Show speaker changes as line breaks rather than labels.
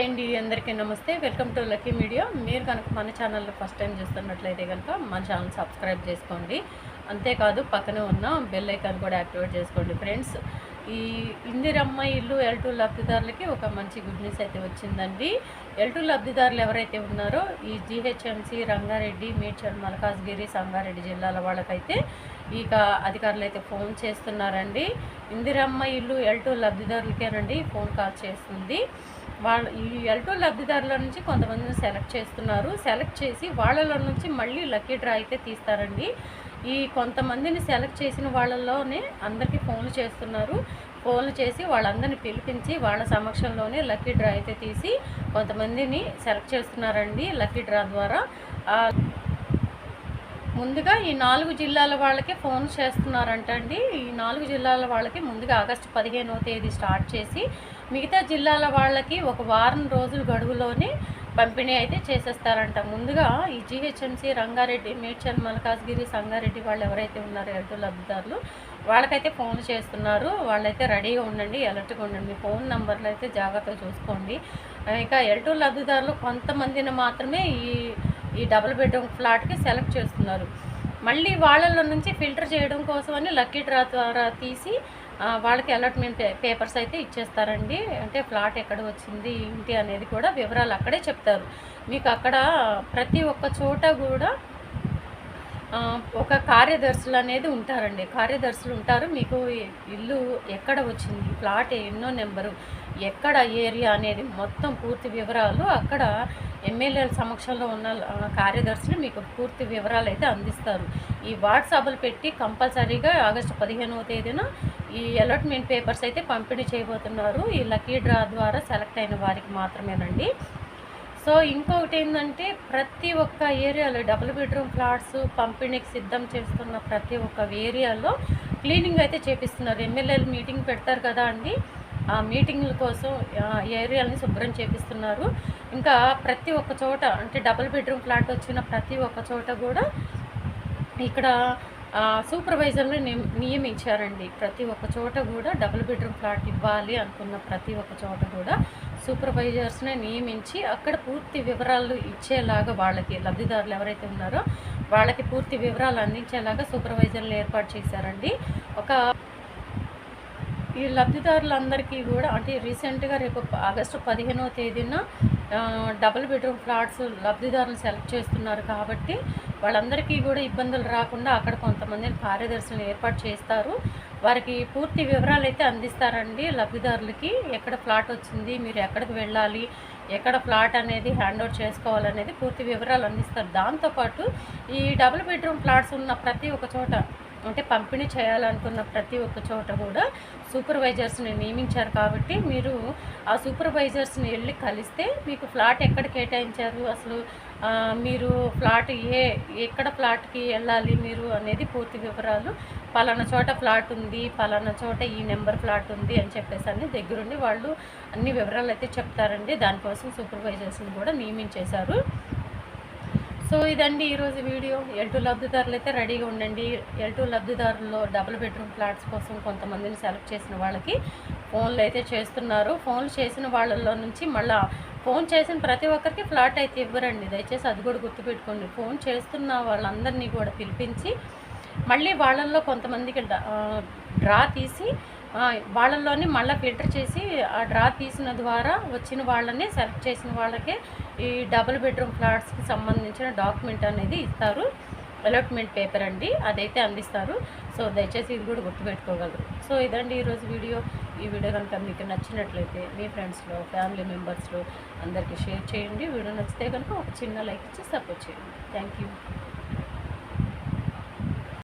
అందరికీ నమస్తే. Welcome to Lucky Media. మీరు కనుక మన ఛానల్లో ఫస్ట్ టైం చూస్తున్నట్లయితే కనుక మన ఛానల్ సబ్స్క్రైబ్ చేసుకోండి. అంతేకాదు పక్కనే ఉన్న బెల్ ఐకాన్ కూడా యాక్టివేట్ చేసుకోండి ఫ్రెండ్స్. ఈ ఇందిరమ్మ ఇల్లు ఎల్ టూ లబ్ధిదారులకి ఒక మంచి గుడ్ న్యూస్ అయితే వచ్చిందండి. ఎల్ టూ లబ్ధిదారులు ఎవరైతే ఉన్నారో ఈ జీహెచ్ఎంసీ రంగారెడ్డి మేడ్చల్ మల్కాజ్గిరి సంగారెడ్డి జిల్లాల వాళ్ళకైతే ఇక అధికారులు అయితే ఫోన్ చేస్తున్నారండి. ఇందిరమ్మ ఇల్లు ఎల్ టూ లబ్ధిదారులకేనండి ఫోన్ కాల్ చేస్తుంది. వాళ్ళు ఈ ఎల్ టూ లబ్ధిదారుల నుంచి కొంతమందిని సెలెక్ట్ చేస్తున్నారు. సెలెక్ట్ చేసి వాళ్ళలో నుంచి మళ్ళీ లక్కీ డ్రా అయితే తీస్తారండి. ఈ కొంతమందిని సెలెక్ట్ చేసిన వాళ్ళలోనే అందరికీ ఫోన్లు చేస్తున్నారు. ఫోన్లు చేసి వాళ్ళందరిని పిలిపించి వాళ్ళ సమక్షంలోనే లక్కీ డ్రా అయితే తీసి కొంతమందిని సెలెక్ట్ చేస్తున్నారండి లక్కీ డ్రా ద్వారా. ముందుగా ఈ నాలుగు జిల్లాల వాళ్ళకి ఫోన్ చేస్తున్నారంట అండి ఈ నాలుగు జిల్లాల వాళ్ళకి ముందుగా ఆగస్టు పదిహేనవ తేదీ స్టార్ట్ చేసి మిగతా జిల్లాల వాళ్ళకి ఒక వారం రోజుల గడువులోనే పంపిణీ అయితే చేసేస్తారంట. ముందుగా ఈ జీహెచ్ఎంసీ రంగారెడ్డి మేడ్చల్ మల్కాజ్గిరి సంగారెడ్డి వాళ్ళు ఎవరైతే ఉన్నారో ఎల్టూ లబ్ధిదారులు వాళ్ళకైతే ఫోన్ చేస్తున్నారు. వాళ్ళైతే రెడీగా ఉండండి అలర్ట్గా ఉండండి. మీ ఫోన్ నెంబర్లు అయితే జాగ్రత్తగా చూసుకోండి. ఇక ఎల్టూ లబ్ధిదారులు కొంతమందిని మాత్రమే ఈ ఈ డబుల్ బెడ్రూమ్ ఫ్లాట్కి సెలెక్ట్ చేస్తున్నారు మళ్ళీ వాళ్ళలో నుంచి ఫిల్టర్ చేయడం కోసమని లక్కీ డ్రా ద్వారా తీసి వాళ్ళకి అలాట్మెంట్ పేపర్స్ అయితే ఇచ్చేస్తారండి. అంటే ఫ్లాట్ ఎక్కడ వచ్చింది ఏంటి అనేది కూడా వివరాలు అక్కడే చెప్తారు. మీకు అక్కడ ప్రతి ఒక్క చోట కూడా ఒక కార్యదర్శులు అనేది ఉంటారండి. కార్యదర్శులు ఉంటారు. మీకు ఇల్లు ఎక్కడ వచ్చింది? ప్లాట్ ఎన్నో నెంబరు. ఎక్కడ ఏరియా అనేది మొత్తం పూర్తి వివరాలు అక్కడ ఎమ్మెల్యేల సమక్షంలో ఉన్న కార్యదర్శులు మీకు పూర్తి వివరాలు అయితే అందిస్తారు. ఈ వాట్సాప్లు పెట్టి కంపల్సరీగా ఆగస్టు పదిహేనవ తేదీన ఈ అలాట్మెంట్ పేపర్స్ అయితే పంపిణీ చేయబోతున్నారు. ఈ లక్కీ డ్రా ద్వారా సెలెక్ట్ అయిన వారికి మాత్రమేనండి. సో ఇంకొకటి ఏంటంటే ప్రతి ఒక్క ఏరియాలో డబుల్ బెడ్రూమ్ ఫ్లాట్స్ పంపిణీకి సిద్ధం చేస్తున్న ప్రతి ఒక్క ఏరియాలో క్లీనింగ్ అయితే చేపిస్తున్నారు. ఎమ్మెల్యేలు మీటింగ్ పెడతారు కదా అండి. ఆ మీటింగ్ల కోసం ఏరియాలని శుభ్రం చేపిస్తున్నారు. ఇంకా ప్రతి ఒక్క చోట అంటే డబుల్ బెడ్రూమ్ ఫ్లాట్ వచ్చిన ప్రతి ఒక్క చోట కూడా ఇక్కడ సూపర్వైజర్ని నియ- నియమించారండి. ప్రతి ఒక్క చోట కూడా డబుల్ బెడ్రూమ్ ఫ్లాట్ ఇవ్వాలి అనుకున్న ప్రతి ఒక్క చోట కూడా సూపర్వైజర్స్ని నియమించి అక్కడ పూర్తి వివరాలు ఇచ్చేలాగా వాళ్ళకి లబ్ధిదారులు ఎవరైతే ఉన్నారో వాళ్ళకి పూర్తి వివరాలు అందించేలాగా సూపర్వైజర్లు ఏర్పాటు చేశారండి. ఒక ఈ లబ్ధిదారులందరికీ కూడా అంటే రీసెంట్గా రేపు ఆగస్టు పదిహేనవ తేదీన డబుల్ బెడ్రూమ్ ఫ్లాట్స్ లబ్ధిదారులు సెలెక్ట్ చేస్తున్నారు కాబట్టి వాళ్ళందరికీ కూడా ఇబ్బందులు రాకుండా అక్కడ కొంతమందిని కార్యదర్శులను ఏర్పాటు చేస్తారు. వారికి పూర్తి వివరాలు అయితే అందిస్తారండి లబ్ధిదారులకి. ఎక్కడ ఫ్లాట్ వచ్చింది మీరు ఎక్కడికి వెళ్ళాలి ఎక్కడ ఫ్లాట్ అనేది హ్యాండ్ ఓవర్ చేసుకోవాలనేది పూర్తి వివరాలు అందిస్తారు. దాంతోపాటు ఈ డబుల్ బెడ్రూమ్ ఫ్లాట్స్ ఉన్న ప్రతి ఒక్క చోట అంటే పంపిణీ చేయాలనుకున్న ప్రతి ఒక్క చోట కూడా సూపర్వైజర్స్ని నియమించారు కాబట్టి మీరు ఆ సూపర్వైజర్స్ని వెళ్ళి కలిస్తే మీకు ఫ్లాట్ ఎక్కడ కేటాయించారు? అసలు మీరు ఫ్లాట్ ఏ ఎక్కడ ఫ్లాట్కి వెళ్ళాలి మీరు అనేది పూర్తి వివరాలు. పలానా చోట ఫ్లాట్ ఉంది పలానా చోట ఈ నెంబర్ ఫ్లాట్ ఉంది అని చెప్పేసి అన్ని దగ్గరుండి వాళ్ళు అన్ని వివరాలు అయితే చెప్తారండి. దానికోసం సూపర్వైజర్స్ని కూడా నియమించేశారు. సో ఇదండి ఈరోజు వీడియో. ఎల్ టూ లబ్ధిదారులు అయితే రెడీగా ఉండండి. ఎల్ టూ లబ్ధిదారుల్లో డబుల్ బెడ్రూమ్ ఫ్లాట్స్ కోసం కొంతమందిని సెలెక్ట్ చేసిన వాళ్ళకి ఫోన్లు అయితే చేస్తున్నారు. ఫోన్లు చేసిన వాళ్ళల్లో నుంచి మళ్ళీ ఫోన్ చేసిన ప్రతి ఒక్కరికి ఫ్లాట్ అయితే ఇవ్వరండి. దయచేసి అది కూడా గుర్తుపెట్టుకోండి. ఫోన్ చేస్తున్న వాళ్ళందరినీ కూడా పిలిపించి మళ్ళీ వాళ్ళల్లో కొంతమందికి డ్రా తీసి వాళ్ళల్లోనే మళ్ళీ ఫిల్టర్ చేసి ఆ డ్రా తీసిన ద్వారా వచ్చిన వాళ్ళని సెలెక్ట్ చేసిన వాళ్ళకే ఈ డబుల్ బెడ్రూమ్ ఫ్లాట్స్కి సంబంధించిన డాక్యుమెంట్ అనేది ఇస్తారు. అలాట్మెంట్ పేపర్ అండి అదైతే అందిస్తారు. సో దయచేసి ఇది కూడా గుర్తుపెట్టుకోగలరు. సో ఇదండి ఈరోజు వీడియో. ఈ వీడియో కనుక మీకు నచ్చినట్లయితే మీ ఫ్రెండ్స్లో ఫ్యామిలీ మెంబర్స్లో అందరికీ షేర్ చేయండి. వీడియో నచ్చితే కనుక ఒక చిన్న లైక్ ఇచ్చి సపోర్ట్ చేయండి. Thank you.